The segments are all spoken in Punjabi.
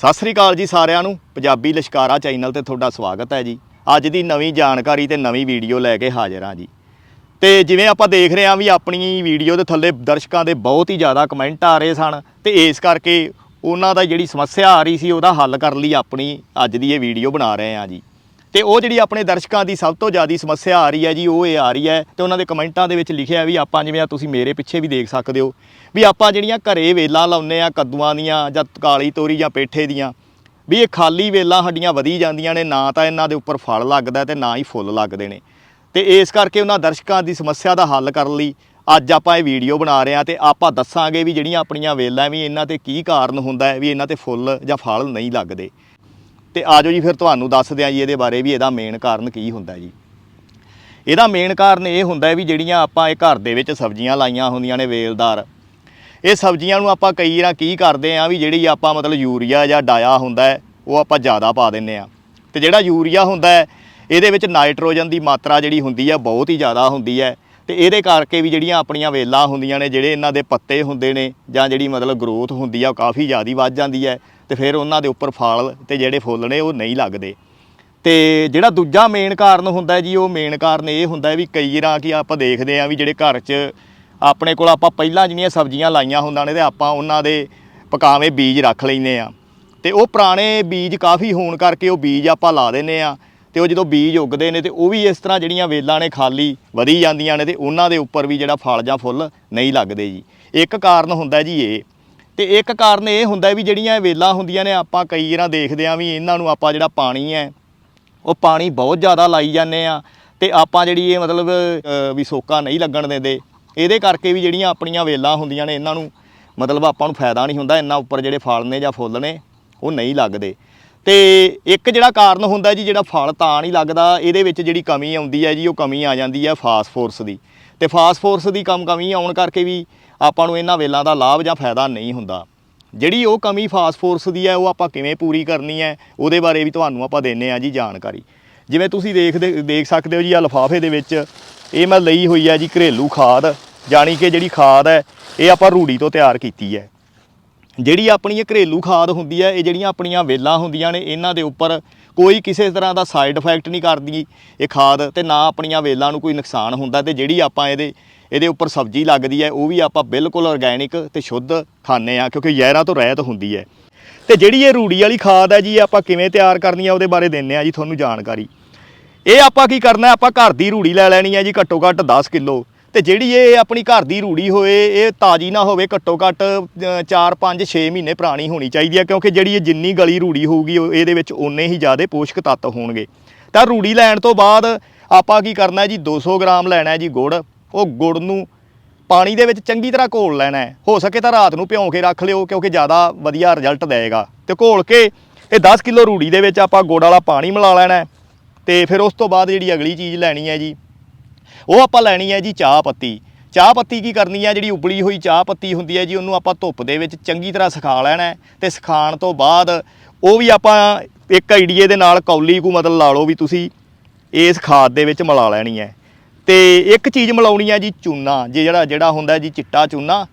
ਸਤਿ ਸ੍ਰੀ ਅਕਾਲ ਜੀ ਸਾਰਿਆਂ ਨੂੰ। ਪੰਜਾਬੀ ਲਸ਼ਕਾਰਾ ਚੈਨਲ ਤੇ ਤੁਹਾਡਾ ਸਵਾਗਤ ਹੈ ਜੀ। ਅੱਜ ਦੀ ਨਵੀਂ ਜਾਣਕਾਰੀ ਤੇ ਨਵੀਂ ਵੀਡੀਓ ਲੈ ਕੇ ਹਾਜ਼ਰ ਹਾਂ ਜੀ। ਤੇ ਜਿਵੇਂ ਆਪਾਂ ਦੇਖ ਰਹੇ ਹਾਂ ਵੀ ਆਪਣੀ ਵੀਡੀਓ ਦੇ ਥੱਲੇ ਦਰਸ਼ਕਾਂ ਦੇ ਬਹੁਤ ਹੀ ਜ਼ਿਆਦਾ ਕਮੈਂਟ ਆ ਰਹੇ ਸਨ, ਤੇ ਇਸ ਕਰਕੇ ਉਹਨਾਂ ਦਾ ਜਿਹੜੀ ਸਮੱਸਿਆ ਆ ਰਹੀ ਸੀ ਉਹਦਾ ਹੱਲ ਕਰਨ ਲਈ ਆਪਣੀ ਅੱਜ ਦੀ ਇਹ ਵੀਡੀਓ ਬਣਾ ਰਹੇ ਹਾਂ ਜੀ। ਤੇ ਉਹ ਜਿਹੜੀ ਆਪਣੇ ਦਰਸ਼ਕਾਂ ਦੀ ਸਭ ਤੋਂ ਜ਼ਿਆਦਾ ਸਮੱਸਿਆ ਆ ਰਹੀ ਹੈ ਜੀ, ਉਹ ਇਹ ਆ ਰਹੀ ਹੈ ਤੇ ਉਹਨਾਂ ਦੇ ਕਮੈਂਟਾਂ ਦੇ ਵਿੱਚ ਲਿਖਿਆ ਵੀ ਆਪਾਂ ਜਿਵੇਂ ਆ ਤੁਸੀਂ ਮੇਰੇ ਪਿੱਛੇ ਵੀ ਦੇਖ ਸਕਦੇ ਹੋ ਵੀ ਆਪਾਂ ਜਿਹੜੀਆਂ ਘਰੇ ਵੇਲਾਂ ਲਾਉਂਦੇ ਆ, ਕੱਦੂਆਂ ਦੀਆਂ ਜਾਂ ਕਾਲੀ ਤੋਰੀ ਜਾਂ ਪੇਠੇ ਦੀਆਂ, ਵੀ ਇਹ ਖਾਲੀ ਵੇਲਾਂ ਸਾਡੀਆਂ ਵਧੀ ਜਾਂਦੀਆਂ ਨੇ, ਨਾ ਤਾਂ ਇਹਨਾਂ ਦੇ ਉੱਪਰ ਫਲ ਲੱਗਦਾ ਤੇ ਨਾ ਹੀ ਫੁੱਲ ਲੱਗਦੇ ਨੇ। ਤੇ ਇਸ ਕਰਕੇ ਉਹਨਾਂ ਦਰਸ਼ਕਾਂ ਦੀ ਸਮੱਸਿਆ ਦਾ ਹੱਲ ਕਰਨ ਲਈ ਅੱਜ ਆਪਾਂ ਇਹ ਵੀਡੀਓ ਬਣਾ ਰਹੇ ਹਾਂ ਤੇ ਆਪਾਂ ਦੱਸਾਂਗੇ ਵੀ ਜਿਹੜੀਆਂ ਆਪਣੀਆਂ ਵੇਲਾਂ ਵੀ ਇਹਨਾਂ ਤੇ ਕੀ ਕਾਰਨ ਹੁੰਦਾ ਹੈ, ਵੀ ਇਹਨਾਂ ਤੇ ਫੁੱਲ ਜਾਂ ਫਲ ਨਹੀਂ ਲੱਗਦੇ। ਤੇ ਆਜੋ ਜੀ ਫਿਰ ਤੁਹਾਨੂੰ ਦੱਸ ਦਿਆਂ ਜੀ ਇਹਦੇ ਬਾਰੇ ਵੀ ਇਹਦਾ ਮੇਨ ਕਾਰਨ ਕੀ ਹੁੰਦਾ ਜੀ। ਇਹਦਾ ਮੇਨ ਕਾਰਨ ਇਹ ਹੁੰਦਾ ਵੀ ਜਿਹੜੀਆਂ ਆਪਾਂ ਇਹ ਘਰ ਦੇ ਵਿੱਚ ਸਬਜ਼ੀਆਂ ਲਾਈਆਂ ਹੁੰਦੀਆਂ ਨੇ ਵੇਲਦਾਰ, ਇਹ ਸਬਜ਼ੀਆਂ ਨੂੰ ਆਪਾਂ ਕਈ ਵਾਰ ਕੀ ਕਰਦੇ ਆ ਵੀ ਜਿਹੜੀ ਆਪਾਂ ਮਤਲਬ ਯੂਰੀਆ ਜਾਂ ਡਾਇਆ ਹੁੰਦਾ ਉਹ ਆਪਾਂ ਜ਼ਿਆਦਾ ਪਾ ਦਿੰਨੇ ਆ। ਤੇ ਜਿਹੜਾ ਯੂਰੀਆ ਹੁੰਦਾ ਇਹਦੇ ਵਿੱਚ ਨਾਈਟ੍ਰੋਜਨ ਦੀ ਮਾਤਰਾ ਜਿਹੜੀ ਹੁੰਦੀ ਹੈ, ਬਹੁਤ ਹੀ ਜ਼ਿਆਦਾ ਹੁੰਦੀ ਹੈ। ਤੇ ਇਹਦੇ ਕਰਕੇ ਵੀ ਜਿਹੜੀਆਂ ਆਪਣੀਆਂ ਵੇਲਾਂ ਹੁੰਦੀਆਂ ਨੇ, ਜਿਹੜੇ ਇਹਨਾਂ ਦੇ ਪੱਤੇ ਹੁੰਦੇ ਨੇ ਜਾਂ ਜਿਹੜੀ ਮਤਲਬ ਗਰੋਥ ਹੁੰਦੀ ਆ, ਉਹ ਕਾਫੀ ਜ਼ਿਆਦੀ ਵੱਧ ਜਾਂਦੀ ਹੈ ਤੇ ਫਿਰ ਉਹਨਾਂ ਦੇ ਉੱਪਰ ਫਲ ਤੇ ਜਿਹੜੇ ਫੁੱਲ ਨੇ, ਉਹ ਨਹੀਂ ਲੱਗਦੇ। ਤੇ ਜਿਹੜਾ ਦੂਜਾ ਮੇਨ ਕਾਰਨ ਹੁੰਦਾ ਜੀ, ਉਹ ਮੇਨ ਕਾਰਨ ਇਹ ਹੁੰਦਾ ਵੀ ਕਈ ਵਾਰ ਕਿ ਆਪਾਂ ਦੇਖਦੇ ਆ ਵੀ ਜਿਹੜੇ ਘਰ 'ਚ ਆਪਣੇ ਕੋਲ ਆਪਾਂ ਪਹਿਲਾਂ ਜਿਹੜੀਆਂ ਸਬਜ਼ੀਆਂ ਲਾਈਆਂ ਹੁੰਦੀਆਂ ਨੇ ਤੇ ਆਪਾਂ ਉਹਨਾਂ ਦੇ ਪਕਾਵੇਂ ਬੀਜ ਰੱਖ ਲੈਨੇ ਆ ਤੇ ਉਹ ਪੁਰਾਣੇ ਬੀਜ ਕਾਫੀ ਹੋਣ ਕਰਕੇ ਉਹ ਬੀਜ ਆਪਾਂ ਲਾ ਦਿੰਨੇ ਆ ਤੇ ਉਹ ਜਦੋਂ ਬੀਜ ਉੱਗਦੇ ਨੇ ਤੇ ਉਹ ਵੀ ਇਸ ਤਰ੍ਹਾਂ ਜਿਹੜੀਆਂ ਵੇਲਾਂ ਨੇ ਖਾਲੀ ਵਧੀ ਜਾਂਦੀਆਂ ਨੇ ਤੇ ਉਹਨਾਂ ਦੇ ਉੱਪਰ ਵੀ ਜਿਹੜਾ ਫਲ ਜਾਂ ਫੁੱਲ ਨਹੀਂ ਲੱਗਦੇ ਜੀ। ਇੱਕ ਕਾਰਨ ਹੁੰਦਾ ਜੀ ਇਹ। ਤੇ ਇੱਕ ਕਾਰਨ ਇਹ ਹੁੰਦਾ ਵੀ ਜਿਹੜੀਆਂ ਵੇਲਾਂ ਹੁੰਦੀਆਂ ਨੇ ਆਪਾਂ ਕਈ ਵਾਰਾਂ ਦੇਖਦੇ ਆ ਵੀ ਇਹਨਾਂ ਨੂੰ ਆਪਾਂ ਜਿਹੜਾ ਪਾਣੀ ਹੈ, ਉਹ ਪਾਣੀ ਬਹੁਤ ਜ਼ਿਆਦਾ ਲਾਈ ਜਾਂਦੇ ਆ ਤੇ ਆਪਾਂ ਜਿਹੜੀ ਇਹ ਮਤਲਬ ਵੀ ਸੋਕਾ ਨਹੀਂ ਲੱਗਣ ਦਿੰਦੇ। ਇਹਦੇ ਕਰਕੇ ਵੀ ਜਿਹੜੀਆਂ ਆਪਣੀਆਂ ਵੇਲਾਂ ਹੁੰਦੀਆਂ ਨੇ ਇਹਨਾਂ ਨੂੰ ਮਤਲਬ ਆਪਾਂ ਨੂੰ ਫਾਇਦਾ ਨਹੀਂ ਹੁੰਦਾ, ਇਹਨਾਂ ਉੱਪਰ ਜਿਹੜੇ ਫਲ ਨੇ ਜਾਂ ਫੁੱਲ ਨੇ, ਉਹ ਨਹੀਂ ਲੱਗਦੇ। ਤੇ ਇੱਕ ਜਿਹੜਾ ਕਾਰਨ ਹੁੰਦਾ ਜੀ, ਜਿਹੜਾ ਫਲ ਤਾਂ ਨਹੀਂ ਲੱਗਦਾ, ਇਹਦੇ ਵਿੱਚ ਜਿਹੜੀ ਕਮੀ ਆਉਂਦੀ ਹੈ ਜੀ, ਉਹ ਕਮੀ ਆ ਜਾਂਦੀ ਹੈ ਫਾਸਫੋਰਸ ਦੀ। ਤੇ ਫਾਸਫੋਰਸ ਦੀ ਕਮ, ਕਮੀ ਆਉਣ ਕਰਕੇ ਵੀ ਆਪਾਂ ਨੂੰ ਇਹਨਾਂ ਵੇਲਾਂ ਦਾ ਲਾਭ ਜਾਂ ਫਾਇਦਾ ਨਹੀਂ ਹੁੰਦਾ। ਜਿਹੜੀ ਉਹ ਕਮੀ ਫਾਸਫੋਰਸ ਦੀ ਹੈ, ਉਹ ਆਪਾਂ ਕਿਵੇਂ ਪੂਰੀ ਕਰਨੀ ਹੈ, ਉਹਦੇ ਬਾਰੇ ਵੀ ਤੁਹਾਨੂੰ ਆਪਾਂ ਦਿੰਨੇ ਆ ਜੀ ਜਾਣਕਾਰੀ। ਜਿਵੇਂ ਤੁਸੀਂ ਦੇਖਦੇ, ਦੇਖ ਸਕਦੇ ਹੋ ਜੀ ਆ ਲਿਫਾਫੇ ਦੇ ਵਿੱਚ ਇਹ ਮੈਂ ਲਈ ਹੋਈ ਹੈ ਜੀ ਘਰੇਲੂ ਖਾਦ, ਜਾਣੀ ਕਿ ਜਿਹੜੀ ਖਾਦ ਹੈ, ਇਹ ਆਪਾਂ ਰੂੜੀ ਤੋਂ ਤਿਆਰ ਕੀਤੀ ਹੈ। ਜਿਹੜੀ ਆਪਣੀ ਇਹ ਘਰੇਲੂ ਖਾਦ ਹੁੰਦੀ ਹੈ, ਇਹ ਜਿਹੜੀਆਂ ਆਪਣੀਆਂ ਵੇਲਾਂ ਹੁੰਦੀਆਂ ਨੇ, ਇਹਨਾਂ ਦੇ ਉੱਪਰ ਕੋਈ ਕਿਸੇ ਤਰ੍ਹਾਂ ਦਾ ਸਾਈਡ ਇਫੈਕਟ ਨਹੀਂ ਕਰਦੀ ਇਹ ਖਾਦ ਤੇ ਨਾ ਆਪਣੀਆਂ ਵੇਲਾਂ ਨੂੰ ਕੋਈ ਨੁਕਸਾਨ ਹੁੰਦਾ ਤੇ ਜਿਹੜੀ ਆਪਾਂ ਇਹਦੇ ਇਹਦੇ ਉੱਪਰ ਸਬਜ਼ੀ ਲੱਗਦੀ ਹੈ, ਉਹ ਵੀ ਆਪਾਂ ਬਿਲਕੁਲ ਆਰਗੈਨਿਕ ਤੇ ਸ਼ੁੱਧ ਖਾਂਦੇ ਆ ਕਿਉਂਕਿ ਜ਼ਹਿਰਾਂ ਤੋਂ ਰਹਿਤ ਹੁੰਦੀ ਹੈ। ਤੇ ਜਿਹੜੀ ਇਹ ਰੂੜੀ ਵਾਲੀ ਖਾਦ ਹੈ ਜੀ, ਇਹ ਆਪਾਂ ਕਿਵੇਂ ਤਿਆਰ ਕਰਨੀ ਹੈ, ਉਹਦੇ ਬਾਰੇ ਦਿੰਨੇ ਆ ਜੀ, ਤੁਹਾਨੂੰ ਜਾਣਕਾਰੀ। ਇਹ ਆਪਾਂ ਕੀ ਕਰਨਾ, ਆਪਾਂ ਘਰ ਦੀ ਰੂੜੀ ਲੈ ਲੈਣੀ ਹੈ ਜੀ, ਘੱਟੋ ਘੱਟ 10 ਕਿਲੋ। ਤੇ ਜਿਹੜੀ ਇਹ ਆਪਣੀ ਘਰ ਦੀ ਰੂੜੀ ਹੋਏ, ਇਹ ਤਾਜੀ ਨਾ ਹੋਵੇ, ਘੱਟੋ ਘੱਟ 4 5 6 ਮਹੀਨੇ ਪੁਰਾਣੀ ਹੋਣੀ ਚਾਹੀਦੀ ਹੈ ਕਿਉਂਕਿ ਜਿਹੜੀ ਇਹ ਜਿੰਨੀ ਗਲੀ ਰੂੜੀ ਹੋਊਗੀ, ਉਹ ਇਹਦੇ ਵਿੱਚ ਓਨੇ ਹੀ ਜ਼ਿਆਦਾ ਪੋਸ਼ਕ ਤੱਤ ਹੋਣਗੇ। ਤਾਂ ਰੂੜੀ ਲੈਣ ਤੋਂ ਬਾਅਦ ਆਪਾਂ ਕੀ ਕਰਨਾ ਹੈ ਜੀ 200 ਗ੍ਰਾਮ ਲੈਣਾ ਹੈ ਜੀ ਗੁੜ, ਉਹ ਗੁੜ ਨੂੰ ਪਾਣੀ ਦੇ ਵਿੱਚ ਚੰਗੀ ਤਰ੍ਹਾਂ ਘੋਲ ਲੈਣਾ ਹੈ। ਹੋ ਸਕੇ ਤਾਂ ਰਾਤ ਨੂੰ ਭਿਉਂ ਕੇ ਰੱਖ ਲਿਓ, ਕਿਉਂਕਿ ਜ਼ਿਆਦਾ ਵਧੀਆ ਰਿਜ਼ਲਟ ਦੇਵੇਗਾ। ਤੇ ਘੋਲ ਕੇ ਇਹ 10 ਕਿਲੋ ਰੂੜੀ ਦੇ ਵਿੱਚ ਆਪਾਂ ਗੁੜ ਵਾਲਾ ਪਾਣੀ ਮਿਲਾ ਲੈਣਾ ਹੈ, ਤੇ ਫਿਰ ਉਸ ਤੋਂ ਬਾਅਦ ਜਿਹੜੀ ਅਗਲੀ ਚੀਜ਼ ਲੈਣੀ ਹੈ ਜੀ ਉਹ ਆਪਾਂ ਲੈਣੀ ਹੈ ਜੀ ਚਾਹ ਪੱਤੀ। ਚਾਹ ਪੱਤੀ ਕੀ ਕਰਨੀ ਹੈ? ਜਿਹੜੀ ਉਬਲੀ ਹੋਈ ਚਾਹ ਪੱਤੀ ਹੁੰਦੀ ਹੈ ਜੀ, ਉਹਨੂੰ ਆਪਾਂ ਧੁੱਪ ਦੇ ਵਿੱਚ ਚੰਗੀ ਤਰ੍ਹਾਂ ਸੁਕਾ ਲੈਣਾ ਹੈ ਤੇ ਸੁਕਾਉਣ ਤੋਂ ਬਾਅਦ ਉਹ ਵੀ ਆਪਾਂ ਇੱਕ ਆਈਡੀਏ ਦੇ ਨਾਲ ਕੌਲੀ ਕੋ ਮਤਲਬ ਲਾ ਲਓ ਵੀ ਤੁਸੀਂ ਇਸ ਖਾਦ ਦੇ ਵਿੱਚ ਮਿਲਾ ਲੈਣੀ ਹੈ। ਤੇ ਇੱਕ ਚੀਜ਼ ਮਿਲਾਉਣੀ ਹੈ ਜੀ ਚੂਨਾ, ਜੇ ਜਿਹੜਾ ਜਿਹੜਾ ਹੁੰਦਾ ਜੀ ਚਿੱਟਾ ਚੂਨਾ।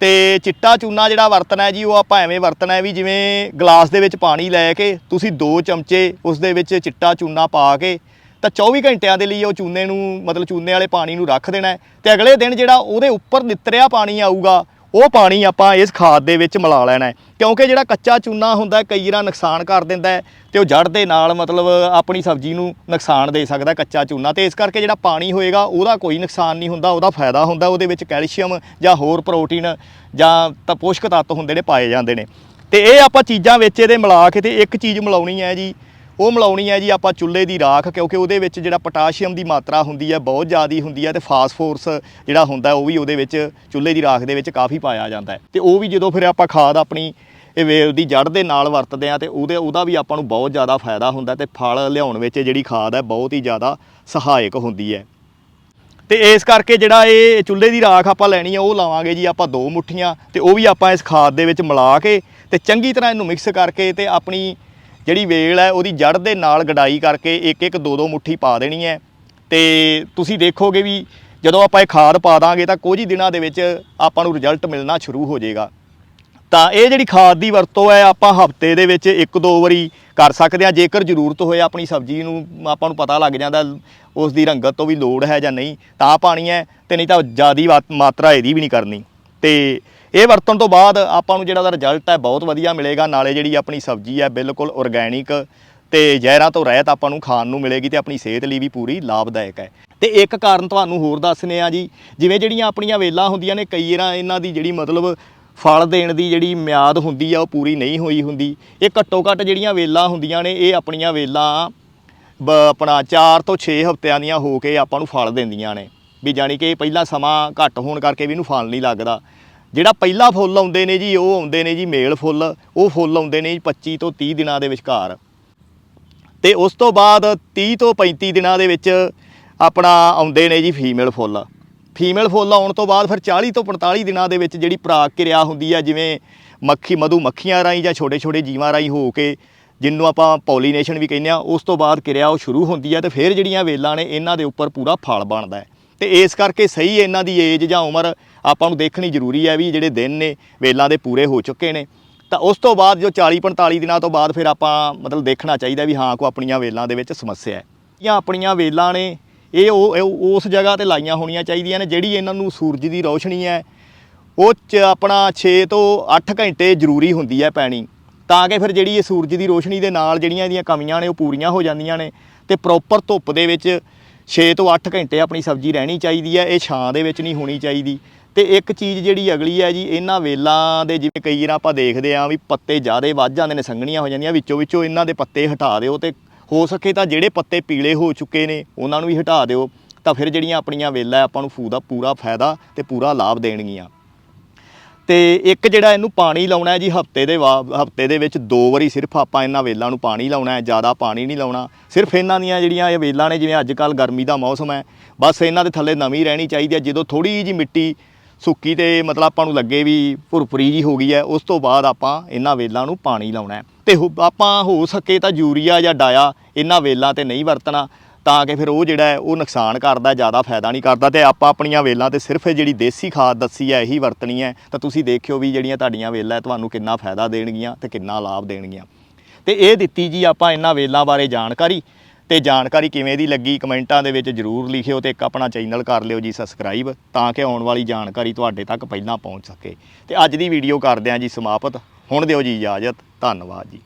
ਤੇ ਚਿੱਟਾ ਚੂਨਾ ਜਿਹੜਾ ਵਰਤਣਾ ਹੈ ਜੀ, ਉਹ ਆਪਾਂ ਐਵੇਂ ਵਰਤਣਾ ਹੈ ਵੀ ਜਿਵੇਂ ਗਲਾਸ ਦੇ ਵਿੱਚ ਪਾਣੀ ਲੈ ਕੇ ਤੁਸੀਂ 2 ਚਮਚੇ ਉਸ ਦੇ ਵਿੱਚ ਚਿੱਟਾ ਚੂਨਾ ਪਾ ਕੇ ਤਾਂ 24 ਘੰਟਿਆਂ ਦੇ ਲਈ ਉਹ ਚੂਨੇ ਨੂੰ, ਮਤਲਬ ਚੂਨੇ ਵਾਲੇ ਪਾਣੀ ਨੂੰ ਰੱਖ ਦੇਣਾ ਹੈ ਤੇ ਅਗਲੇ ਦਿਨ ਜਿਹੜਾ ਉਹਦੇ ਉੱਪਰ ਨਿਤਰਿਆ ਪਾਣੀ ਆਊਗਾ, ਉਹ ਪਾਣੀ ਆਪਾਂ ਇਸ ਖਾਦ ਦੇ ਵਿੱਚ ਮਿਲਾ ਲੈਣਾ ਹੈ। ਕਿਉਂਕਿ ਜਿਹੜਾ ਕੱਚਾ ਚੂਨਾ ਹੁੰਦਾ ਕਈ ਵਾਰ ਨੁਕਸਾਨ ਕਰ ਦਿੰਦਾ ਹੈ ਤੇ ਉਹ ਜੜ ਦੇ ਨਾਲ ਮਤਲਬ ਆਪਣੀ ਸਬਜ਼ੀ ਨੂੰ ਨੁਕਸਾਨ ਦੇ ਸਕਦਾ ਕੱਚਾ ਚੂਨਾ। ਤੇ ਇਸ ਕਰਕੇ ਜਿਹੜਾ ਪਾਣੀ ਹੋਏਗਾ, ਉਹਦਾ ਕੋਈ ਨੁਕਸਾਨ ਨਹੀਂ ਹੁੰਦਾ, ਉਹਦਾ ਫਾਇਦਾ ਹੁੰਦਾ, ਉਹਦੇ ਵਿੱਚ ਕੈਲਸ਼ੀਅਮ ਜਾਂ ਹੋਰ ਪ੍ਰੋਟੀਨ ਜਾਂ ਤਾਂ ਪੋਸ਼ਕ ਤੱਤ ਹੁੰਦੇ ਨੇ, ਪਾਏ ਜਾਂਦੇ ਨੇ। ਤੇ ਇਹ ਆਪਾਂ ਚੀਜ਼ਾਂ ਵਿੱਚ ਇਹਦੇ ਮਿਲਾ ਕੇ ਤੇ ਇੱਕ ਚੀਜ਼ ਮਿਲਾਉਣੀ ਹੈ ਜੀ ਉਹ ਮਿਲਾਉਣੀ ਹੈ ਜੀ ਆਪਾਂ ਚੁੱਲ੍ਹੇ ਦੀ ਰਾਖ, ਕਿਉਂਕਿ ਉਹਦੇ ਵਿੱਚ ਜਿਹੜਾ ਪੋਟਾਸ਼ੀਅਮ ਦੀ ਮਾਤਰਾ ਹੁੰਦੀ ਹੈ, ਬਹੁਤ ਜ਼ਿਆਦੀ ਹੁੰਦੀ ਹੈ ਤੇ ਫਾਸਫੋਰਸ ਜਿਹੜਾ ਹੁੰਦਾ ਉਹ ਵੀ ਉਹਦੇ ਵਿੱਚ ਚੁੱਲ੍ਹੇ ਦੀ ਰਾਖ ਦੇ ਵਿੱਚ ਕਾਫੀ ਪਾਇਆ ਜਾਂਦਾ ਹੈ। ਤੇ ਉਹ ਵੀ ਜਦੋਂ ਫਿਰ ਆਪਾਂ ਖਾਦ ਆਪਣੀ ਇਹ ਵੇਲ ਦੀ ਜੜ ਦੇ ਨਾਲ ਵਰਤਦੇ ਆ ਤੇ ਉਹਦੇ, ਉਹਦਾ ਵੀ ਆਪਾਂ ਨੂੰ ਬਹੁਤ ਜ਼ਿਆਦਾ ਫਾਇਦਾ ਹੁੰਦਾ ਤੇ ਫਲ ਲਿਆਉਣ ਵਿੱਚ ਜਿਹੜੀ ਖਾਦ ਹੈ, ਬਹੁਤ ਹੀ ਜ਼ਿਆਦਾ ਸਹਾਇਕ ਹੁੰਦੀ ਹੈ। ਤੇ ਇਸ ਕਰਕੇ ਜਿਹੜਾ ਇਹ ਚੁੱਲ੍ਹੇ ਦੀ ਰਾਖ ਆਪਾਂ ਲੈਣੀ ਆ ਉਹ ਲਾਵਾਂਗੇ ਜੀ ਆਪਾਂ ਦੋ ਮੁੱਠੀਆਂ ਤੇ ਉਹ ਵੀ ਆਪਾਂ ਇਸ ਖਾਦ ਦੇ ਵਿੱਚ ਮਿਲਾ ਕੇ ਤੇ ਚੰਗੀ ਤਰ੍ਹਾਂ ਇਹਨੂੰ ਮਿਕਸ ਕਰਕੇ ਤੇ ਆਪਣੀ ਜਿਹੜੀ ਵੇਲ ਹੈ ਉਹਦੀ ਜੜ ਦੇ ਨਾਲ ਗਡਾਈ ਕਰਕੇ ਇੱਕ ਇੱਕ ਦੋ ਦੋ ਮੁੱਠੀ ਪਾ ਦੇਣੀ ਹੈ। ਤੇ ਤੁਸੀਂ ਦੇਖੋਗੇ ਵੀ ਜਦੋਂ ਆਪਾਂ ਇਹ ਖਾਦ ਪਾ ਦਾਂਗੇ ਤਾਂ ਕੁਝ ਹੀ ਦਿਨਾਂ ਦੇ ਵਿੱਚ ਆਪਾਂ ਨੂੰ ਰਿਜ਼ਲਟ ਮਿਲਣਾ ਸ਼ੁਰੂ ਹੋ ਜਾਏਗਾ। ਤਾਂ ਇਹ ਜਿਹੜੀ ਖਾਦ ਦੀ ਵਰਤੋਂ ਹੈ, ਆਪਾਂ ਹਫ਼ਤੇ ਦੇ ਵਿੱਚ ਇੱਕ ਦੋ ਵਾਰੀ ਕਰ ਸਕਦੇ ਹਾਂ। ਜੇਕਰ ਜ਼ਰੂਰਤ ਹੋਏ ਆਪਣੀ ਸਬਜ਼ੀ ਨੂੰ ਆਪਾਂ ਨੂੰ ਪਤਾ ਲੱਗ ਜਾਂਦਾ ਉਸ ਦੀ ਰੰਗਤ ਤੋਂ ਵੀ ਲੋੜ ਹੈ ਜਾਂ ਨਹੀਂ, ਤਾਂ ਪਾਣੀ ਹੈ ਤੇ ਨਹੀਂ ਤਾਂ ਜ਼ਿਆਦੀ ਵਾ- ਮਾਤਰਾ ਇਹਦੀ ਵੀ ਨਹੀਂ ਕਰਨੀ। ਤੇ ਇਹ ਵਰਤਣ ਤੋਂ ਬਾਅਦ ਆਪਾਂ ਨੂੰ ਜਿਹੜਾ ਦਾ ਰਿਜ਼ਲਟ ਹੈ ਬਹੁਤ ਵਧੀਆ ਮਿਲੇਗਾ, ਨਾਲੇ ਜਿਹੜੀ ਆਪਣੀ ਸਬਜ਼ੀ ਹੈ ਬਿਲਕੁਲ ਔਰਗੈਨਿਕ ਤੇ ਜ਼ਹਿਰਾਂ ਤੋਂ ਰਹਿਤ ਆਪਾਂ ਨੂੰ ਖਾਣ ਨੂੰ ਮਿਲੇਗੀ ਤੇ ਆਪਣੀ ਸਿਹਤ ਲਈ ਵੀ ਪੂਰੀ ਲਾਭਦਾਇਕ ਹੈ। ਤੇ ਇੱਕ ਕਾਰਨ ਤੁਹਾਨੂੰ ਹੋਰ ਦੱਸਨੇ ਆ ਜੀ, ਜਿਵੇਂ ਜਿਹੜੀਆਂ ਆਪਣੀਆਂ ਵੇਲਾਂ ਹੁੰਦੀਆਂ ਨੇ, ਕਈ ਵਾਰਾਂ ਇਹਨਾਂ ਦੀ ਜਿਹੜੀ ਮਤਲਬ ਫਲ ਦੇਣ ਦੀ ਜਿਹੜੀ ਮਿਆਦ ਹੁੰਦੀ ਆ, ਉਹ ਪੂਰੀ ਨਹੀਂ ਹੋਈ ਹੁੰਦੀ। ਇਹ ਘੱਟੋ ਘੱਟ ਜਿਹੜੀਆਂ ਵੇਲਾਂ ਹੁੰਦੀਆਂ ਨੇ, ਇਹ ਆਪਣੀਆਂ ਵੇਲਾਂ ਬ- ਆਪਣਾ 4 ਤੋਂ 6 ਹਫ਼ਤਿਆਂ ਦੀਆਂ ਹੋ ਕੇ ਆਪਾਂ ਨੂੰ ਫਲ ਦਿੰਦੀਆਂ ਨੇ। ਵੀ ਜਾਣੀ ਕਿ ਪਹਿਲਾਂ ਸਮਾਂ ਘੱਟ ਹੋਣ ਕਰਕੇ ਵੀ ਇਹਨੂੰ ਫਲ ਨਹੀਂ ਲੱਗਦਾ। ਜਿਹੜਾ ਪਹਿਲਾ ਫੁੱਲ ਆਉਂਦੇ ਨੇ ਜੀ, ਉਹ ਆਉਂਦੇ ਨੇ ਜੀ ਮੇਲ ਫੁੱਲ, ਉਹ ਫੁੱਲ ਆਉਂਦੇ ਨੇ ਜੀ 25 ਤੋਂ 30 ਦਿਨਾਂ ਦੇ ਵਿਚਕਾਰ। ਤੇ ਉਸ ਤੋਂ ਬਾਅਦ 30 ਤੋਂ 35 ਦਿਨਾਂ ਦੇ ਵਿੱਚ ਆਪਣਾ ਆਉਂਦੇ ਨੇ ਜੀ ਫੀਮੇਲ ਫੁੱਲ। ਫੀਮੇਲ ਫੁੱਲ ਆਉਣ ਤੋਂ ਬਾਅਦ ਫਿਰ 40 ਤੋਂ 45 ਦਿਨਾਂ ਦੇ ਵਿੱਚ ਜਿਹੜੀ ਪਰਾਗ ਕਿਰਿਆ ਹੁੰਦੀ ਆ, ਜਿਵੇਂ ਮੱਖੀ, ਮਧੂ ਮੱਖੀਆਂ ਰਾਹੀਂ ਜਾਂ ਛੋਟੇ ਛੋਟੇ ਜੀਵਾਂ ਰਾਹੀਂ ਹੋ ਕੇ ਜਿਹਨੂੰ ਆਪਾਂ ਪੋਲੀਨੇਸ਼ਨ ਵੀ ਕਹਿੰਦੇ ਆ, ਉਸ ਤੋਂ ਬਾਅਦ ਕਿਰਿਆ ਉਹ ਸ਼ੁਰੂ ਹੁੰਦੀ ਆ ਤੇ ਫਿਰ ਜਿਹੜੀਆਂ ਵੇਲਾਂ ਨੇ, ਇਹਨਾਂ ਦੇ ਉੱਪਰ ਪੂਰਾ ਫਲ ਬਣਦਾ ਹੈ। ਤੇ ਇਸ ਕਰਕੇ ਸਹੀ ਇਹਨਾਂ ਦੀ ਏਜ ਜਾਂ ਉਮਰ ਆਪਾਂ ਨੂੰ ਦੇਖਣੀ ਜ਼ਰੂਰੀ ਹੈ ਵੀ ਜਿਹੜੇ ਦਿਨ ਨੇ, ਵੇਲਾਂ ਦੇ ਪੂਰੇ ਹੋ ਚੁੱਕੇ ਨੇ। ਤਾਂ ਉਸ ਤੋਂ ਬਾਅਦ ਜੋ 40 45 ਦਿਨਾਂ ਤੋਂ ਬਾਅਦ ਫਿਰ ਆਪਾਂ ਮਤਲਬ ਦੇਖਣਾ ਚਾਹੀਦਾ ਵੀ ਹਾਂ, ਕੋ ਆਪਣੀਆਂ ਵੇਲਾਂ ਦੇ ਵਿੱਚ ਸਮੱਸਿਆ ਹੈ। ਜਾਂ ਆਪਣੀਆਂ ਵੇਲਾਂ ਨੇ, ਇਹ ਉਹ ਉਸ ਜਗ੍ਹਾ ਤੇ ਲਾਈਆਂ ਹੋਣੀਆਂ ਚਾਹੀਦੀਆਂ ਨੇ ਜਿਹੜੀ ਇਹਨਾਂ ਨੂੰ ਸੂਰਜ ਦੀ ਰੋਸ਼ਨੀ ਹੈ। ਉਹ ਚ ਆਪਣਾ 6 ਤੋਂ 8 ਘੰਟੇ ਜ਼ਰੂਰੀ ਹੁੰਦੀ ਹੈ ਪੈਣੀ। ਤਾਂ ਕਿ ਫਿਰ ਜਿਹੜੀ ਇਹ ਸੂਰਜ ਦੀ ਰੋਸ਼ਨੀ ਦੇ ਨਾਲ ਜਿਹੜੀਆਂ ਇਹਦੀਆਂ ਕਮੀਆਂ ਨੇ, ਉਹ ਪੂਰੀਆਂ ਹੋ ਜਾਂਦੀਆਂ ਨੇ। ਤੇ ਪ੍ਰੋਪਰ ਧੁੱਪ ਦੇ ਵਿੱਚ 6 ਤੋਂ 8 ਘੰਟੇ ਆਪਣੀ ਸਬਜ਼ੀ ਰਹਿਣੀ ਚਾਹੀਦੀ ਹੈ, ਇਹ ਛਾਂ ਦੇ ਵਿੱਚ ਨਹੀਂ ਹੋਣੀ ਚਾਹੀਦੀ। ਤੇ ਇੱਕ ਚੀਜ਼ ਜਿਹੜੀ ਅਗਲੀ ਹੈ ਜੀ, ਇਹਨਾਂ ਵੇਲਾਂ ਦੇ ਜਿਵੇਂ ਕਈ ਵਾਰ ਆਪਾਂ ਦੇਖਦੇ ਆਂ ਵੀ ਪੱਤੇ ਜ਼ਿਆਦਾ ਵੱਧ ਜਾਂਦੇ ਨੇ, ਸੰਘਣੀਆਂ ਹੋ ਜਾਂਦੀਆਂ, ਵਿੱਚੋਂ ਵਿੱਚੋਂ ਇਹਨਾਂ ਦੇ ਪੱਤੇ ਹਟਾ ਦਿਓ ਤੇ ਹੋ ਸਕੇ ਤਾਂ ਜਿਹੜੇ ਪੱਤੇ ਪੀਲੇ ਹੋ ਚੁੱਕੇ ਨੇ, ਉਹਨਾਂ ਨੂੰ ਵੀ ਹਟਾ ਦਿਓ, ਤਾਂ ਫਿਰ ਜਿਹੜੀਆਂ ਆਪਣੀਆਂ ਵੇਲਾਂ ਆਪਾਂ ਨੂੰ ਫੂ ਦਾ ਪੂਰਾ ਫਾਇਦਾ ਤੇ ਪੂਰਾ ਲਾਭ ਦੇਣਗੀਆਂ। ਤੇ ਇੱਕ ਜਿਹੜਾ ਇਹਨੂੰ ਪਾਣੀ ਲਾਉਣਾ ਜੀ, ਹਫ਼ਤੇ ਦੇ ਹਫ਼ਤੇ ਦੇ ਵਿੱਚ ਦੋ ਵਾਰੀ ਸਿਰਫ ਆਪਾਂ ਇਹਨਾਂ ਵੇਲਾਂ ਨੂੰ ਪਾਣੀ ਲਾਉਣਾ ਹੈ, ਜ਼ਿਆਦਾ ਪਾਣੀ ਨਹੀਂ ਲਾਉਣਾ। ਸਿਰਫ ਇਹਨਾਂ ਦੀਆਂ ਜਿਹੜੀਆਂ ਇਹ ਵੇਲਾਂ ਨੇ, ਜਿਵੇਂ ਅੱਜ ਕੱਲ ਗਰਮੀ ਦਾ ਮੌਸਮ ਹੈ, ਬਸ ਇਹਨਾਂ ਦੇ ਥੱਲੇ ਨਵੀਂ ਰਹਿਣੀ ਚਾਹੀਦੀ ਹੈ, ਜਦੋਂ ਥੋੜੀ ਜੀ ਮਿੱਟੀ ਸੁੱਕੀ ਤੇ ਮਤਲਬ ਆਪਾਂ ਨੂੰ ਲੱਗੇ ਵੀ ਭੁਰਪੁਰੀ ਜੀ ਹੋ ਗਈ ਹੈ, ਉਸ ਤੋਂ ਬਾਅਦ ਆਪਾਂ ਇਹਨਾਂ ਵੇਲਾਂ ਨੂੰ ਪਾਣੀ ਲਾਉਣਾ ਹੈ। ਤੇ ਹੋ- ਆਪਾਂ ਹੋ ਸਕੇ ਤਾਂ ਯੂਰੀਆ ਜਾਂ ਡਾਇਆ ਇਹਨਾਂ ਵੇਲਾਂ ਤੇ ਨਹੀਂ ਵਰਤਣਾ, ਤਾਂ ਕਿ ਫਿਰ ਉਹ ਜਿਹੜਾ ਹੈ, ਉਹ ਨੁਕਸਾਨ ਕਰਦਾ, ਜ਼ਿਆਦਾ ਫਾਇਦਾ ਨਹੀਂ ਕਰਦਾ। ਤੇ ਆਪਾਂ ਆਪਣੀਆਂ ਵੇਲਾਂ ਤੇ ਸਿਰਫ ਜਿਹੜੀ ਦੇਸੀ ਖਾਦ ਦੱਸੀ ਹੈ, ਇਹੀ ਵਰਤਣੀ ਹੈ। ਤਾਂ ਤੁਸੀਂ ਦੇਖਿਓ ਵੀ ਜਿਹੜੀਆਂ ਤੁਹਾਡੀਆਂ ਵੇਲਾਂ ਤੁਹਾਨੂੰ ਕਿੰਨਾ ਫਾਇਦਾ ਦੇਣਗੀਆਂ ਤੇ ਕਿੰਨਾ ਲਾਭ ਦੇਣਗੀਆਂ। ਤੇ ਇਹ ਦਿੱਤੀ ਜੀ ਆਪਾਂ ਇਹਨਾਂ ਵੇਲਾਂ ਬਾਰੇ ਜਾਣਕਾਰੀ। ਤੇ ਜਾਣਕਾਰੀ ਕਿਵੇਂ ਦੀ ਲੱਗੀ ਕਮੈਂਟਾਂ ਦੇ ਵਿੱਚ ਜਰੂਰ ਲਿਖਿਓ ਤੇ ਇੱਕ ਆਪਣਾ ਚੈਨਲ ਕਰ ਲਿਓ ਜੀ ਸਬਸਕ੍ਰਾਈਬ ਤਾਂ ਕਿ ਆਉਣ ਵਾਲੀ ਜਾਣਕਾਰੀ ਤੁਹਾਡੇ ਤੱਕ ਪਹਿਲਾਂ ਪਹੁੰਚ ਸਕੇ। ਤੇ ਅੱਜ ਦੀ ਵੀਡੀਓ ਕਰਦੇ ਹਾਂ ਜੀ ਸਮਾਪਤ। ਹੁਣ ਦਿਓ ਜੀ ਇਜਾਜ਼ਤ। ਧੰਨਵਾਦ ਜੀ।